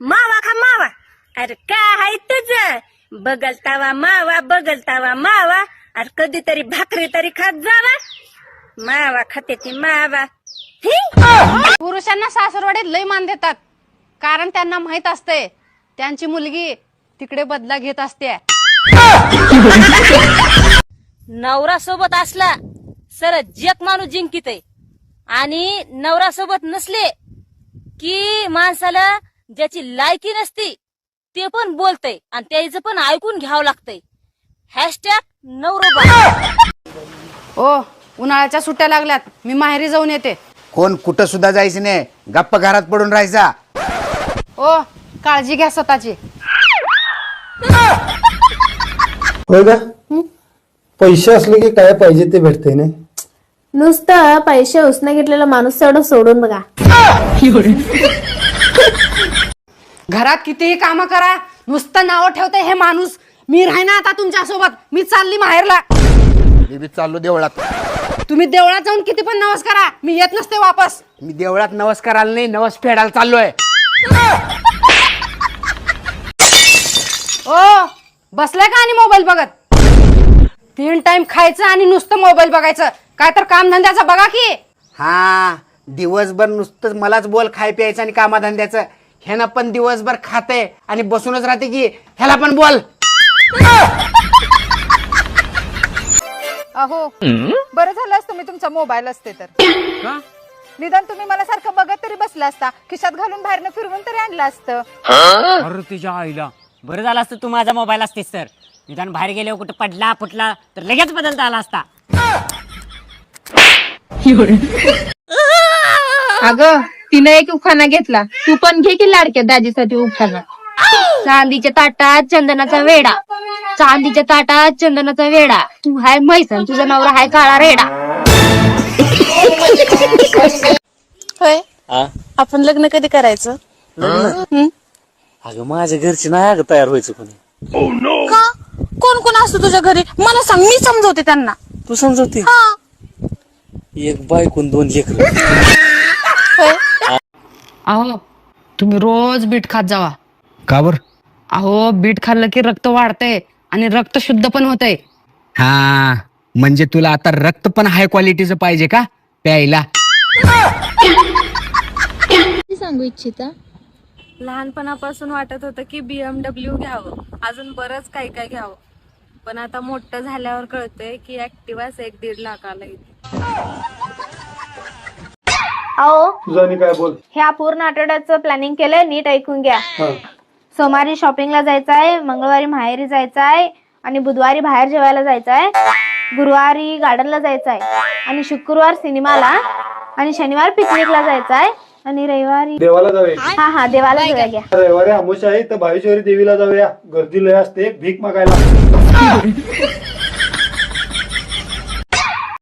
मावा खा मावा. अरे काय आहे तुझ? बगलतावा मावा बगलतावा मावा. अरे कधीतरी भाकरी तरी खात जावा. मावा खाते ती मावा. ही? पुरुषांना सासरवाडीत लय मान देतात. कारण त्यांना माहीत असते त्यांची मुलगी तिकडे बदला घेत असते. नवरा सोबत असला सर जग माणूस जिंकित आणि नवरा सोबत नसले की माणसाला ज्याची लायकी नसती ते पण बोलतय आणि त्याचं पण ऐकून घ्यावं लागतंय. हॅशटॅग नवरोबा ओ उन्हाळ्याच्या सुट्ट्या लागल्यात. मी माहेरी जाऊन येते. कोण कुठं सुद्धा जायचं नाही. गप्प घरात पडून राहायचा. ओ काळजी घ्या स्वतःची. होय का? पैसे असले की काय पाहिजे ते भेटते ना नुसतं पैसे उसने घेतलेला माणूस तेवढं सोडून बघा. घरात कितीही काम करा नुसतं नाव ठेवते हे माणूस. मी राहणार आता तुमच्यासोबत मी चालली माहेरला. मी बी चाललो देवळात. तुम्ही देवळात जाऊन किती पण नवस करा. मी येत नसते वापस. मी देवळात नवस करायला नाही नवस फेडायला चाललोय. ओ बसलाय का आणि मोबाईल बघत? तीन टाइम खायचं आणि नुसतं मोबाईल बघायचं. काय तर काम धंद्याचं बघा की. हा दिवसभर नुसतं मलाच बोल खाय प्यायचं आणि कामाधंद्याचं. ह्यानं पण दिवसभर खाते आणि बसूनच राहते की ह्याला पण बोल. अहो बरं झालं असतं मी तुमचा मोबाईल असते तर. निदान तुम्ही मला सारखं बघत तरी बसला असता. खिशात घालून बाहेरनं फिरवून तरी आणलं असतं. अरे तुझ्या आईला. बरं झालं असतं तू माझा मोबाईल असतेस तर. निदान बाहेर गेल्यावर कुठं पडला फुटला तर लगेच बदलता आला असता. अगं तिनं एक उखाणा घेतला. तू पण घे की लाडक्या दाजीसाठी उखाणा. चांदीच्या ताटात चंदनाचा वेडा. चांदीच्या ताटात चंदनाचा वेडा. तू हाय म्हैसन तुझा नवरा हाय काळा रेडा. होय? आपण लग्न कधी करायचं? अगं माझ्या घरची नाही अगं तयार व्हायचं कोणी. का? कोण कोण असतो तुझ्या घरी? मला सांग मी समजवते त्यांना. तू समजवते? एक बायकून दोन लेकर. अहो तुम्ही रोज बीट खात जावा. का बर? अहो बीट खाल्लं की रक्त वाढतंय आणि रक्त शुद्ध पण होतंय. हा म्हणजे तुला आता रक्त पण हाय क्वालिटीचं पाहिजे का? प्यायला. सांगू इच्छिता? लहानपणापासून वाटत होतं की बीएमडब्ल्यू घ्यावं. अजून बरंच काही काय घ्यावं. पण आता मोठं झाल्यावर कळतंय की ऍक्टिवाच एक दीड लाखाला येते अहो तुझं आणि काय बोल? ह्या पूर्ण आठवड्याचं प्लॅनिंग केलंय नीट ऐकून घ्या. हा. सोमवारी शॉपिंगला जायचं आहे मंगळवारी माहेरी जायचं आहे आणि बुधवारी बाहेर जेवायला जायचं आहे गुरुवारी गार्डनला जायचं आहे आणि शुक्रवार सिनेमाला आणि शनिवार पिकनिकला जायचं आहे आणि रविवारी देवाला जाऊया. हा हा देवाला जाऊया. घ्या रविवारी आमुष आहे तर भावेश्वरी देवीला जाऊया. गर्दी लय असते भीक मागायला.